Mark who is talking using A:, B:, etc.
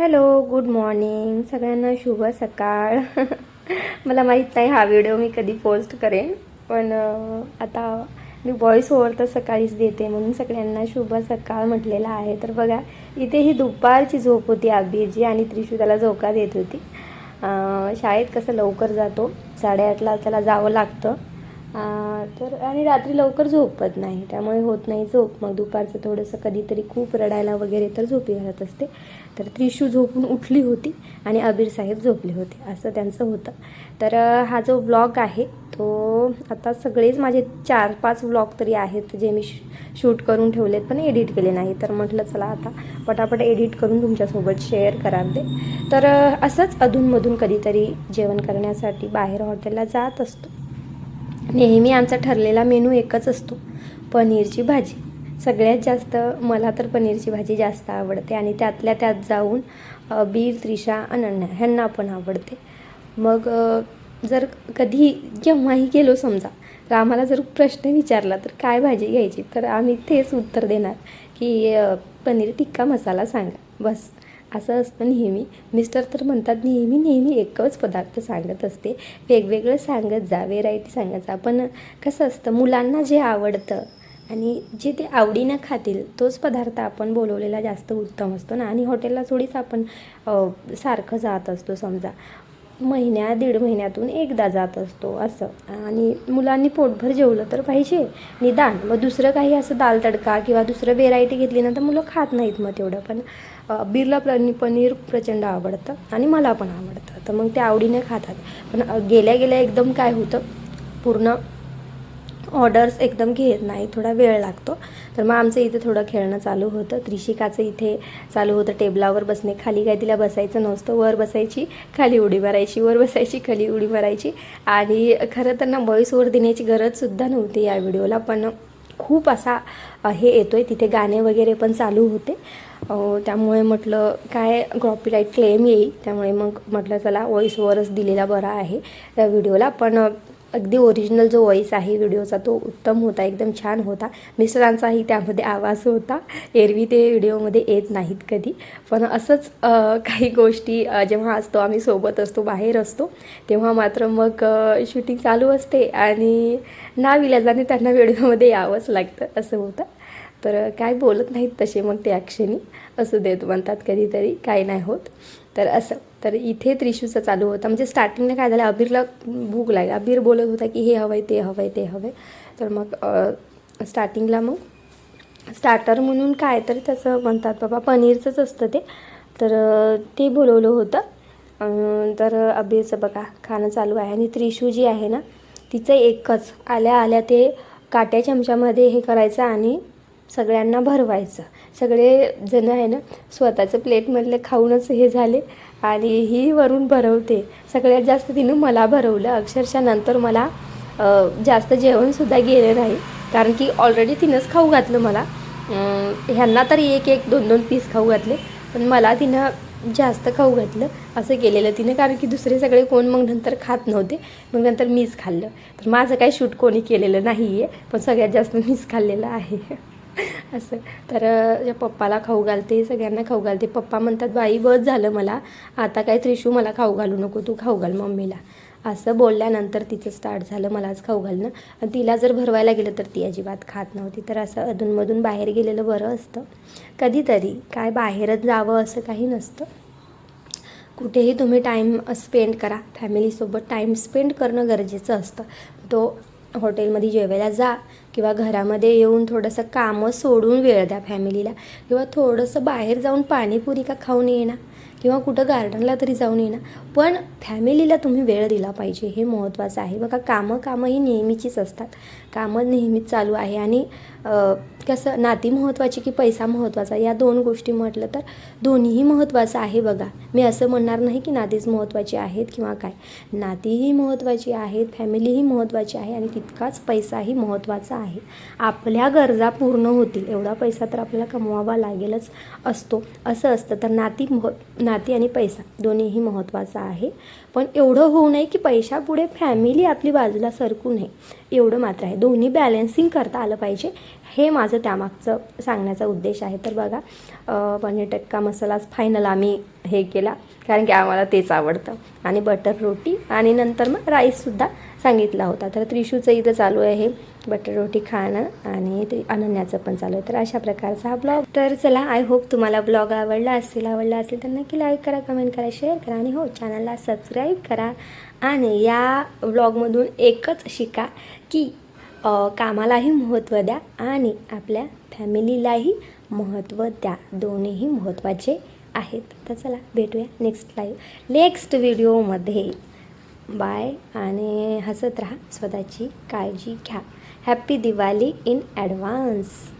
A: Hello good morning. सगळ्यांना शुभ सकाळ. मला माहीत नाही हा व्हिडिओ मी कधी पोस्ट करेन पण आता मी व्हॉइस ओव्हर तर सकाळीच देते म्हणून सगळ्यांना शुभ सकाळ म्हटलेला आहे. तर बघा इथे ही दुपारची झोप होती आबीची आणि त्रिशू त्याला झोका देत होती. शाळेत कसं लवकर जातो साडेआठला त्याला जावं लागतं. तर आणि रात्री लवकर झोपत नाही त्यामुळे होत नाही झोप. मग दुपारचं थोडंसं कधीतरी खूप रडायला वगैरे तर झोपी घालत असते. तर त्रिशू झोपून उठली होती आणि अबीर साहेब झोपले होते असं त्यांचं होतं. तर हा जो व्लॉग आहे तो आता सगळेच माझे चार पाच व्लॉग तरी आहेत जे मी शूट करून ठेवलेत पण एडिट केले नाही. तर म्हटलं चला आता पटापट एडिट करून तुमच्यासोबत शेअर कराल ते तर असंच अधूनमधून कधीतरी जेवण करण्यासाठी बाहेर हॉटेलला जात असतो. नेहमी आमचा ठरलेला मेनू एकच असतो पनीरची भाजी. सगळ्यात जास्त मला तर पनीरची भाजी जास्त आवडते आणि त्यातल्या त्यात जाऊन बीर त्रिशा अनन्या ह्यांना पण आवडते. मग जर कधी केव्हाही गेलो समजा तर आम्हाला जर प्रश्न विचारला तर काय भाजी घ्यायची तर आम्ही तेच उत्तर देणार की पनीर टिक्का मसाला सांगा. बस. असं असतं नेहमी. मिस्टर तर म्हणतात नेहमी नेहमी एकच पदार्थ सांगत असते. वेगवेगळं सांगत जा व्हेरायटी सांगत जा. पण कसं असतं मुलांना जे आवडतं आणि जे ते आवडीनं खातील तोच पदार्थ आपण बोलवलेला जास्त उत्तम असतो ना. आणि हॉटेलला थोडीच आपण सारखं जात असतो समजा. महिन्या दीड महिन्यातून एकदा जात असतो असं. आणि मुलांनी पोटभर जेवलं तर पाहिजे निदान. मग दुसरं काही असं दाल तडका किंवा दुसरं व्हेरायटी घेतली ना तर मुलं खात नाहीत मग तेवढं. पण बिरला बीरला पनी पनीर प्रचंड आवडतं आणि मला पण आवडतं. तर मग ते आवडीने खातात. पण गेल्या गेल्या एकदम काय होतं पूर्ण ऑर्डर्स एकदम घेत नाही थोडा वेळ लागतो. तर मग आमचं इथे थोडं खेळणं चालू होतं. त्रिशिकाचं इथे चालू होतं. टेबलावर बसणे खाली काय तिला बसायचं नसतं. वर बसायची खाली उडी मारायची. वर बसायची खाली उडी मारायची. आणि खरं तर ना व्हॉईस देण्याची गरजसुद्धा नव्हती या व्हिडिओला. पण खूप असा हे येतो आहे तिथे गाणे वगैरे पण चालू होते. त्यामुळे म्हटलं काय कॉपीराईट क्लेम येईल? त्यामुळे मग म्हटलं चला व्हॉईस ओवरच दिलेला बरा आहे त्या व्हिडिओला. पण अगदी ओरिजिनल जो व्हॉईस आहे व्हिडिओचा तो उत्तम होता एकदम छान होता. मिस्टरांचाही त्यामध्ये आवाज होता. एरवी ते व्हिडिओमध्ये येत नाहीत कधी. पण असंच काही गोष्टी जेव्हा असतो आम्ही सोबत असतो बाहेर असतो तेव्हा मात्र मग शूटिंग चालू असते आणि नाविलाजाने त्यांना व्हिडिओमध्ये यावंच लागतं असं होतं. तर काय बोलत नाहीत तसे मग ते ॲक्शनी असं देत म्हणतात कधीतरी काय नाही होत. तर असं तर इथे त्रिशूचं चालू होतं. म्हणजे स्टार्टिंगला काय झालं अबीरला भूक लागली. अबीर बोलत होता की हे हवं आहे ते हवं आहे ते हवं आहे तर मग स्टार्टिंगला मग स्टार्टर म्हणून काय तर त्याचं म्हणतात बाबा पनीरचंच असतं ते. तर ते बोलवलं होतं. तर अबीरचं बघा खाणं चालू आहे. आणि त्रिशू जी आहे ना तिचं एकच. आल्या आल्या ते काट्या चमच्यामध्ये हे करायचं आणि सगळ्यांना भरवायचं. सगळे जण आहे ना स्वतःचं प्लेटमधले खाऊनच हे झाले आणि ही वरून भरवते. सगळ्यात जास्त तिनं मला भरवलं. अक्षरशः नंतर मला जास्त जेवणसुद्धा गेलं नाही. कारण की ऑलरेडी तिनंच खाऊ घातलं मला. ह्यांना तर एक एक दोन दोन पीस खाऊ घातले. पण मला तिनं जास्त खाऊ घातलं. असं केलेलं तिने. कारण की दुसरे सगळे कोण मग नंतर खात नव्हते. मग नंतर मीच खाल्लं. तर माझं काही शूट कोणी केलेलं नाही आहे पण सगळ्यात जास्त मीच खाल्लेलं आहे. असं. तर ज्या पप्पाला खाऊ घालते सगळ्यांना खाऊ घालते. पप्पा म्हणतात बाई बस झालं मला. आता काय त्रिशू मला खाऊ घालू नको. तू खाऊ घाल मम्मीला. असं बोलल्यानंतर तिचं स्टार्ट झालं मलाच खाऊ घालणं. आणि तिला जर भरवायला गेलं तर ती अजिबात खात नव्हती. तर असं अधूनमधून बाहेर गेलेलं बरं असतं. कधीतरी काय बाहेरच जावं असं काही नसतं. कुठेही तुम्ही टाईम स्पेंड करा. फॅमिलीसोबत टाईम स्पेंड करणं गरजेचं असतं. तो हॉटेलमध्ये जेवायला जा किंवा घरामध्ये येऊन थोडंसं कामं सोडून वेळ द्या फॅमिलीला. किंवा थोडंसं बाहेर जाऊन पाणीपुरी का खाऊन येणार किंवा कुठं गार्डनला तरी जाऊन येणार पण फॅमिलीला तुम्ही वेळ दिला पाहिजे हे महत्त्वाचं आहे. बघा कामं कामं ही नेहमीचीच असतात. कामं नेहमीच चालू आहे. आणि कसं नाती महत्त्वाची की पैसा महत्त्वाचा या दोन गोष्टी म्हटलं तर दोन्हीही महत्त्वाचं आहे बघा. मी असं म्हणणार नाही की नातीच महत्त्वाची आहेत किंवा काय. नातीही महत्त्वाची आहेत फॅमिलीही महत्त्वाची आहे आणि तितकाच पैसाही महत्त्वाचा आहे. आपल्या गरजा पूर्ण होतील. एवढा पैसा तर आपल्याला कमवावा लागेलच असतो. असं असतं. तर नाती मह नाती आणि पैसा. दोन्हीही महत्त्वाचं आहे. पण एवढं होऊ नये की पैशापुढे फॅमिली आपली बाजूला सरकू नये. एवढं मात्र आहे. दोन्ही बॅलन्सिंग करता आलं पाहिजे. हे माझं त्यामागचं सांगण्याचा उद्देश आहे. तर बघा पनीर टक्का मसालाच फायनल आम्ही हे केला. कारण की आम्हाला तेच आवडतं. आणि बटर रोटी आणि नंतर मग राईससुद्धा सांगितला होता. तर त्रिशूचं इथं चालू आहे. बटर रोटी खाणं आणि ते अनन्याचं पण चालू आहे. तर अशा प्रकारचा हा ब्लॉग. तर चला आय होप तुम्हाला ब्लॉग आवडला असेल आवडला असेल तर नक्की लाईक करा कमेंट करा शेअर करा आणि हो चॅनलला सबस्क्राईब करा आणि या ब्लॉगमधून एकच शिका की कामालाही महत्त्व द्या आणि आपल्या फॅमिलीलाही महत्त्व द्या. दोन्हीही महत्त्वाचे आहेत. तर चला भेटूया नेक्स्ट लाईव्ह नेक्स्ट व्हिडिओमध्ये बाय आणि हसत राहा स्वतःची काळजी घ्या. Happy Diwali in advance.